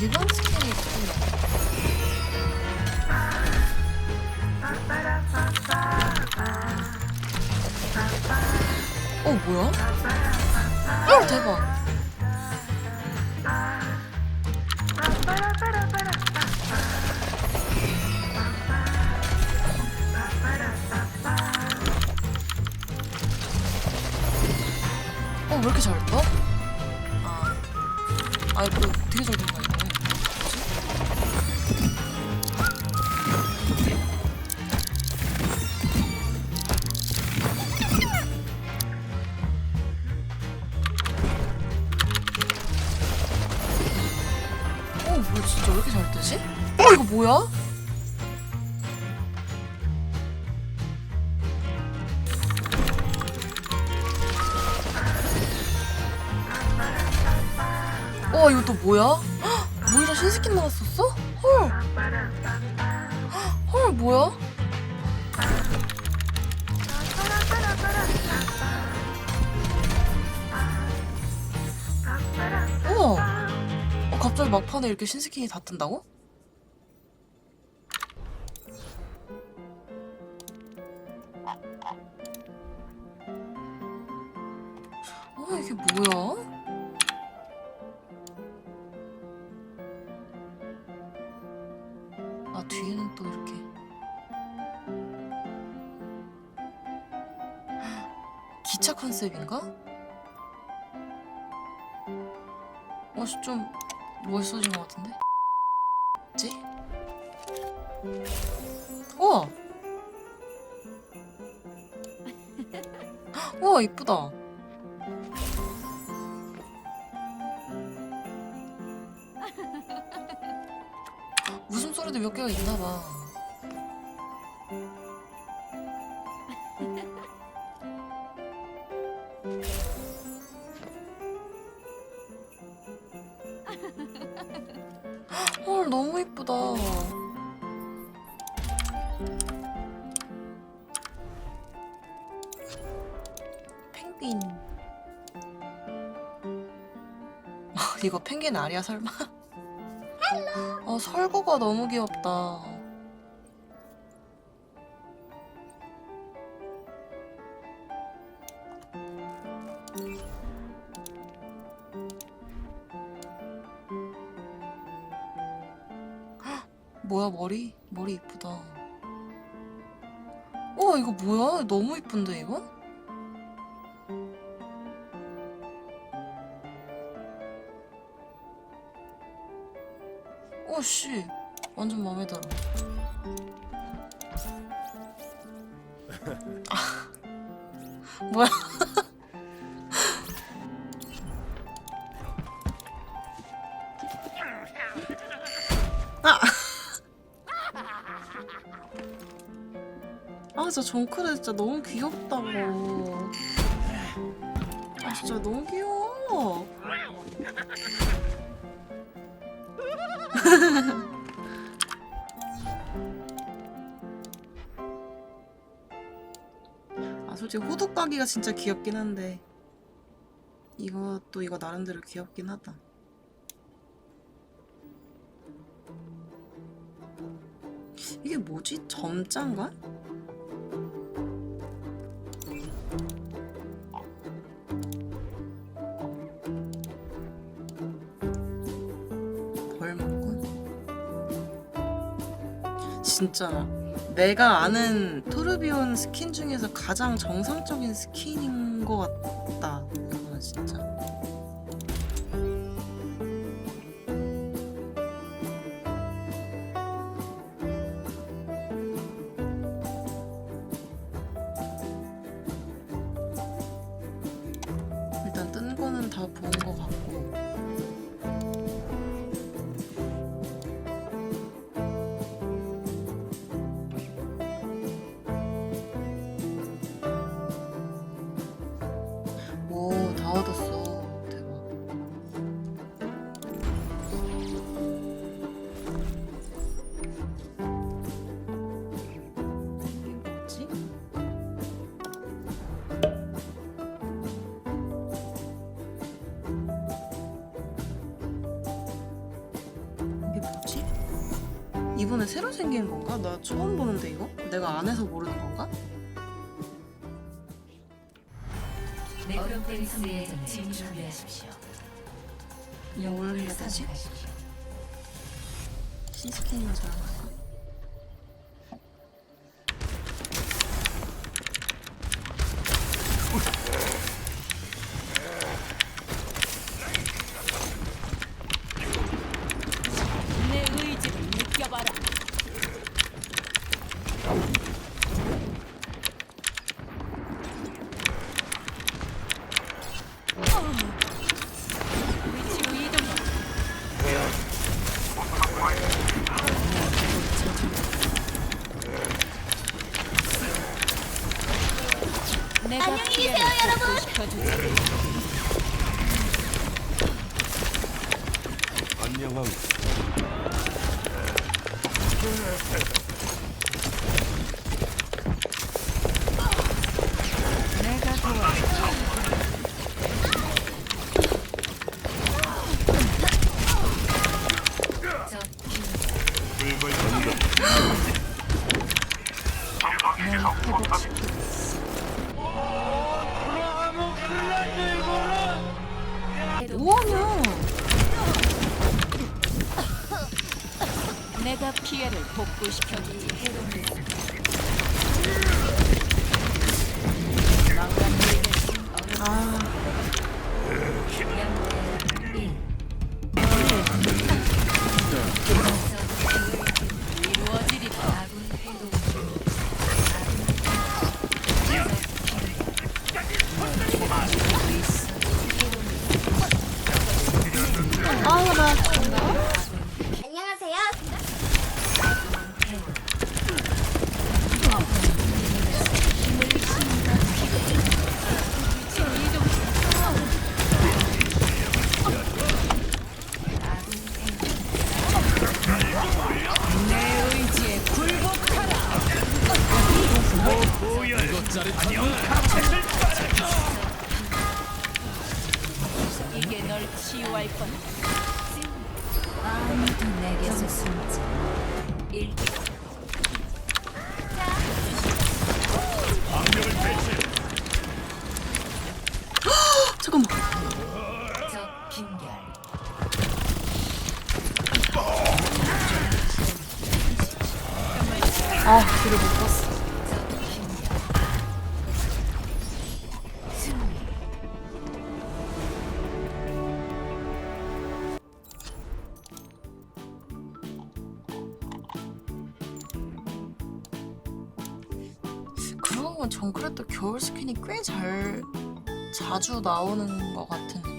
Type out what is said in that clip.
일반 스킨이 좀어 뭐야? 어 대박 뭐야? 어, 이거 또 뭐야? 헉, 모이라 신스킨 나왔었어? 헐. 헐, 뭐야? 우와. 어, 갑자기 막판에 이렇게 신스킨이 다 뜬다고? 아, 뒤에는 또 이렇게. 기차 컨셉인가? 어, 좀 멋있어진 것 같은데? 뭐지? 우와! 우와, 이쁘다. 개가 있나 봐. 헐, 너무 이쁘다. 펭귄. 이거 펭귄 아니야, 설마? 어, 설구가 너무 귀엽다. 헉, 뭐야, 머리? 머리 이쁘다. 어, 이거 뭐야? 너무 이쁜데, 이거? 어, 씨. 완전 마음에 들어. 아, 뭐야? 아! 아, 저 정크레 진짜 너무 귀엽다고. 아, 진짜 너무 귀여워. 아 솔직히 호두 까기가 진짜 귀엽긴 한데 이것도 이거 나름대로 귀엽긴 하다 이게 뭐지? 점자인가? 진짜 내가 아는 토르비온 스킨 중에서 가장 정상적인 스킨인 것 같다. 이거는 진짜. 일단 뜬 거는 다 본 것 같고. 이번에 새로 생긴 건가? 나 처음 보는데 이거? 내가 안 해서 모르는 건가? 네크로폴리스에 진입 준비하십시오. 뭘 해야 되지? 신스킨이나 잘할까? 시켜주지. 복구시켜주지. 아, 이게 널 치유할 거야. 아무도 내게서 숨지. 일잠 건 정크레도 겨울 스킨이 꽤 잘 자주 나오는 것 같은데.